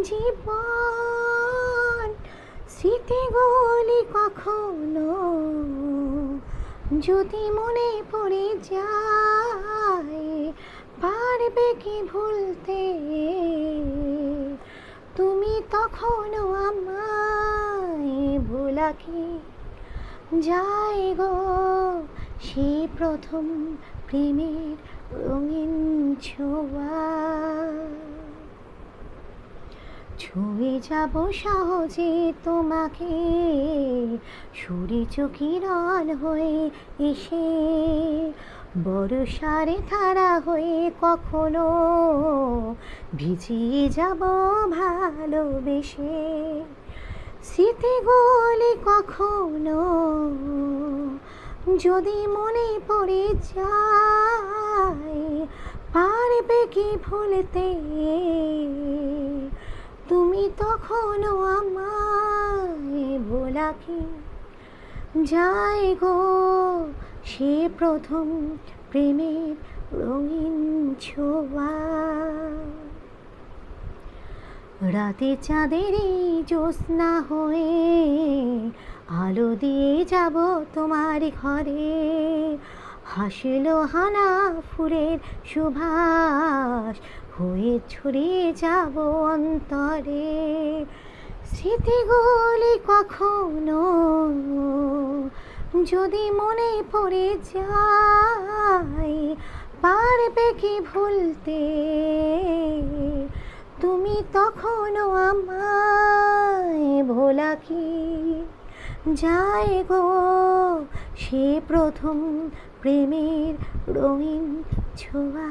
জীবন স্মৃতিগুলি কখনো যদি মনে পড়ে যায়, পারবে কি ভুলতে? তুমি তখনও আমায় ভোলা কি? যায় গো সেই প্রথম প্রেমের রঙিন ছোঁয়া। ছুঁয়ে যাব সহজে তোমাকে। সুরে চকিরণ হয়ে এসে বরসারে ধারা হয়ে কখনো ভিজিয়ে যাব ভালোবেসে। স্মৃতিগুলি কখনো যদি মনে পড়ে যায়, পারবে কি ভুলতে? তুমি তখনও আমায় ভোলা কি যায় গো, সে প্রথম প্রেমের রঙিন ছোঁয়া। রাতে চাঁদেরই জ্যোৎস্না হয়ে আলো দিয়ে যাব তোমার ঘরে। হাসলো হানা ফুলের সুভাষ হয়ে ছড়িয়ে যাব অন্তরে। স্মৃতিগুলি কখনো যদি মনে পড়ে যায়, পারবে কি ভুলতে? তুমি তখনও আমায় ভোলা কি? যায় গো, সে প্রথম প্রেমের রঙিন ছোঁয়া।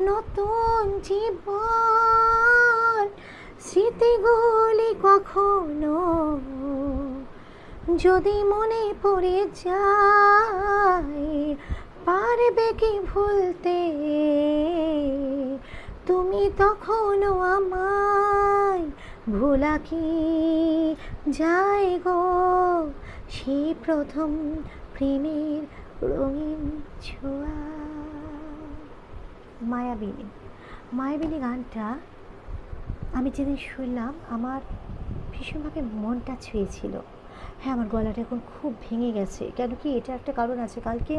নতুন জীবন স্মৃতিগুলি কখনো যদি মনে পড়ে যায়, পারবে কি ভুলতে? তুমি তখনও আমায় ভোলা কি যায় গো? সেই প্রথম প্রেমের রঙিন ছোঁয়া। মায়াবিনী। মায়াবিনী গানটা আমি যেদিন শুনলাম আমার ভীষণভাবে মনটা ছুঁয়েছিল। হ্যাঁ আমার গলাটা এখন খুব ভেঙে গেছে। কেন কি এটা একটা কারণ আছে। কালকে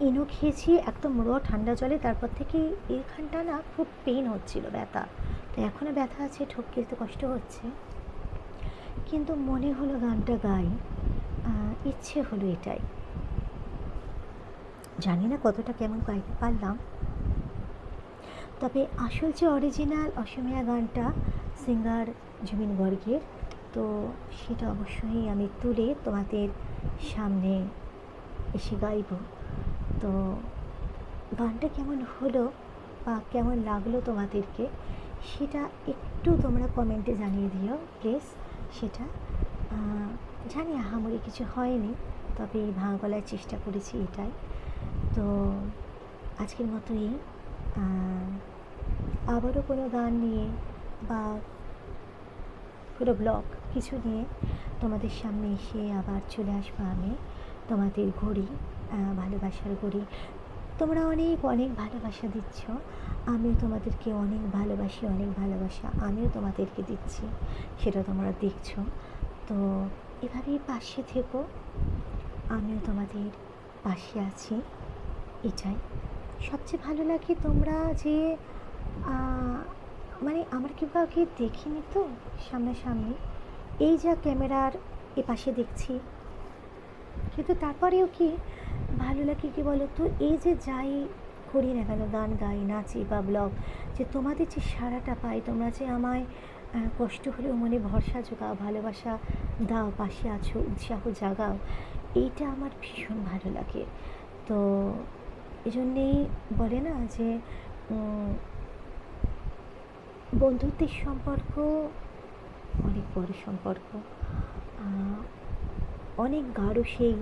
ইনো খেয়েছি একদম র ঠান্ডা জলে, তারপর থেকে এখানটা না খুব পেন হচ্ছিল, ব্যথা। তো এখনও ব্যথা আছে ঠোক গিলতে কষ্ট হচ্ছে। কিন্তু মনে হলো গানটা গাই। ইচ্ছে হলো এটাই। জানি না কতটা কেমন গাইতে পারলাম। তবে আসল যে অরিজিনাল অসমীয়া গানটা সিঙ্গার জুমিন গর্গের, তো সেটা অবশ্যই আমি তুলে তোমাদের সামনে এসে গাইব। তো গানটা কেমন হলো বা কেমন লাগল তোমাদেরকে সেটা একটু তোমরা কমেন্টে জানিয়ে দিও প্লিজ সেটা জানি আহামরি কিছু হয়নি, তবে ভাঙা গলার চেষ্টা করেছি এটাই। তো আজকের মতোই আবারও কোনো গান নিয়ে বা কোনো ব্লগ কিছু নিয়ে তোমাদের সামনে এসে আবার চলে আসব আমি, তোমাদের ঘড়ি ভালোবাসার ঘড়ি। তোমরা অনেক অনেক ভালোবাসা দিচ্ছ, আমিও তোমাদেরকে অনেক ভালোবাসি, অনেক ভালোবাসা আমিও তোমাদেরকে দিচ্ছি, সেটা তোমরা দেখছ। তো এভাবেই পাশে থেকো, আমিও তোমাদের পাশে আছি। এটাই। সবচেয়ে ভালো লাগে তোমরা যে মানে আমার কেউ কাউকে দেখিনি তো সামনাসামনি। এই যা ক্যামেরার এপাশে দেখছি। কিন্তু তারপরেও কি ভালো লাগে কি বলো তো এই যে যাই করি না কেন, গান গাই, নাচি বা ব্লগ, যে তোমাদের যে সারাটা পাই, তোমরা যে আমায় কষ্ট হলেও মনে ভরসা জোগাও, ভালোবাসা দাও, পাশে আছো, উৎসাহ জাগাও, এইটা আমার ভীষণ ভালো লাগে। তো এই জন্যেই বলে না যে বন্ধুত্বের সম্পর্ক অনেক বড় সম্পর্ক। অনেক গাঢ় সেই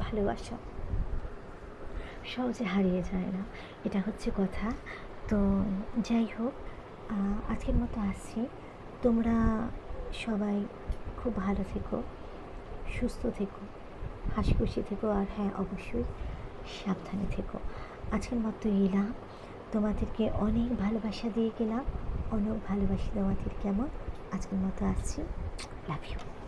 ভালোবাসা। সহজে হারিয়ে যায় না। এটা হচ্ছে কথা। তো যাই হোক আজকের মতো আসছি। তোমরা সবাই খুব ভালো থেকো, সুস্থ থেকো, হাসি খুশি থেকো। আর হ্যাঁ অবশ্যই সাবধানে থেকো। আজকের মতো এলাম। তোমাদেরকে অনেক ভালোবাসা দিয়ে গেলাম। অনেক ভালোবাসি তোমাদের। কেমন? আজকের মতো আসছি। Love you